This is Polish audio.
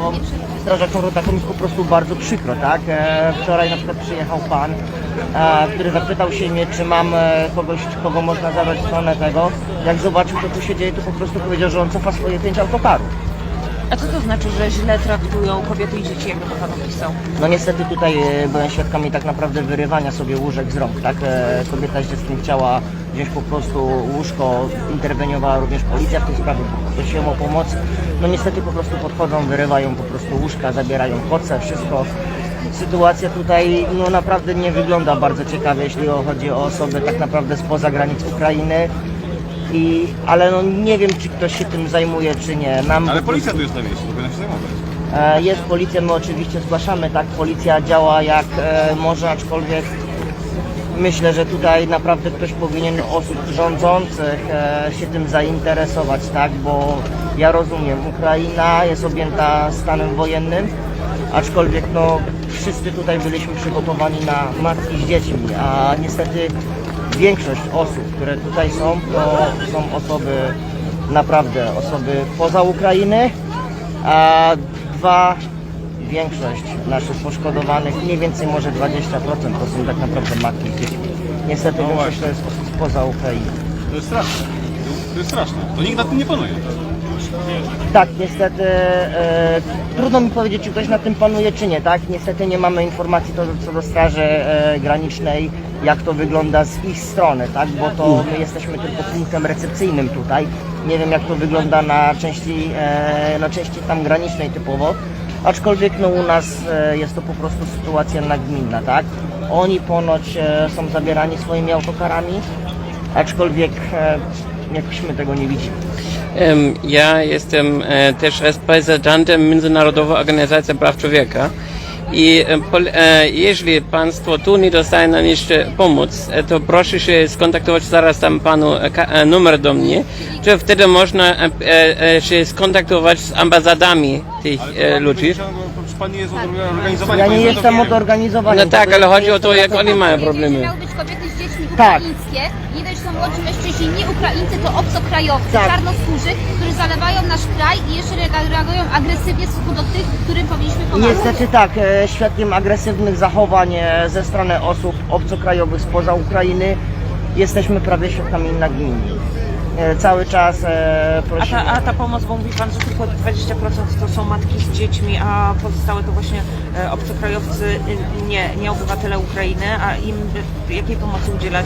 strażakom, strażakom rodakom jest po prostu bardzo przykro, tak? E, wczoraj na przykład przyjechał pan, e, który zapytał się mnie, czy mam e, kogoś, kogo można zabrać w stronę tego. Jak zobaczył, co tu się dzieje, to po prostu powiedział, że on cofa swoje pięć autokarów. A co to znaczy, że źle traktują kobiety i dzieci, jakby to pan opisał? No niestety tutaj e, byłem świadkami tak naprawdę wyrywania sobie łóżek z rąk, tak? E, Kobieta z dzieckiem chciała wziąć po prostu łóżko, interweniowała również policja w tej sprawie, prosiłem o pomoc. No niestety po prostu podchodzą, wyrywają po prostu łóżka, zabierają koce, wszystko. Sytuacja tutaj no naprawdę nie wygląda bardzo ciekawie, jeśli chodzi o osoby tak naprawdę spoza granic Ukrainy. I, ale no nie wiem, czy ktoś się tym zajmuje, czy nie. Nam Ale po policja tu jest na miejscu, powinna się zajmować. E, Jest policja, my oczywiście zgłaszamy, tak, policja działa jak e, może, aczkolwiek myślę, że tutaj naprawdę ktoś powinien osób rządzących e, się tym zainteresować, tak, bo ja rozumiem, Ukraina jest objęta stanem wojennym, aczkolwiek no wszyscy tutaj byliśmy przygotowani na matki z dziećmi, a niestety większość osób, które tutaj są, to są osoby naprawdę osoby poza Ukrainy, a dwa, większość naszych poszkodowanych, mniej więcej może 20% to są tak naprawdę matki z dziećmi. Niestety No większość to jest osób spoza Ukrainy. To jest straszne. To jest straszne. To nikt nad tym nie panuje. Tak, niestety e, trudno mi powiedzieć, czy ktoś na tym panuje, czy nie, tak? Niestety nie mamy informacji to, co do Straży e, Granicznej, jak to wygląda z ich strony, tak? Bo to my jesteśmy tylko punktem recepcyjnym tutaj. Nie wiem, jak to wygląda na części, e, na części tam granicznej typowo. Aczkolwiek no, u nas e, jest to po prostu sytuacja nagminna, tak? Oni ponoć e, są zabierani swoimi autokarami, aczkolwiek e, jakoś my tego nie widzimy. Ja jestem e, też reprezentantem Międzynarodowej Organizacji Praw Człowieka i e, e, jeśli państwo tu nie dostaje nam jeszcze pomoc, to proszę się skontaktować zaraz tam panu numer do mnie, czy wtedy można się skontaktować z ambasadami tych e, ludzi. Proszę Pan nie jest od organizowania. Ja nie jestem od organizowania. No tak, ale chodzi o to, jak oni mają problemy. miały być kobiety z dziećmi Tak. ukraińskie. Nie dość są młodzi mężczyźni, nie Ukraińcy, to obcokrajowcy, Tak. czarnoskórzy, którzy zalewają nasz kraj i jeszcze reagują agresywnie w stosunku do tych, którym powinniśmy pomagać. Niestety tak, e, świadkiem agresywnych zachowań e, ze strony osób obcokrajowych spoza Ukrainy jesteśmy prawie świadkami nagminni. E, Cały czas e, A prosimy. ta, a ta pomoc, bo mówi pan, że tylko 20% to są matki z dziećmi, a pozostałe to właśnie e, obcokrajowcy, y, nie, nie obywatele Ukrainy, a im y, jakiej pomocy udzielać?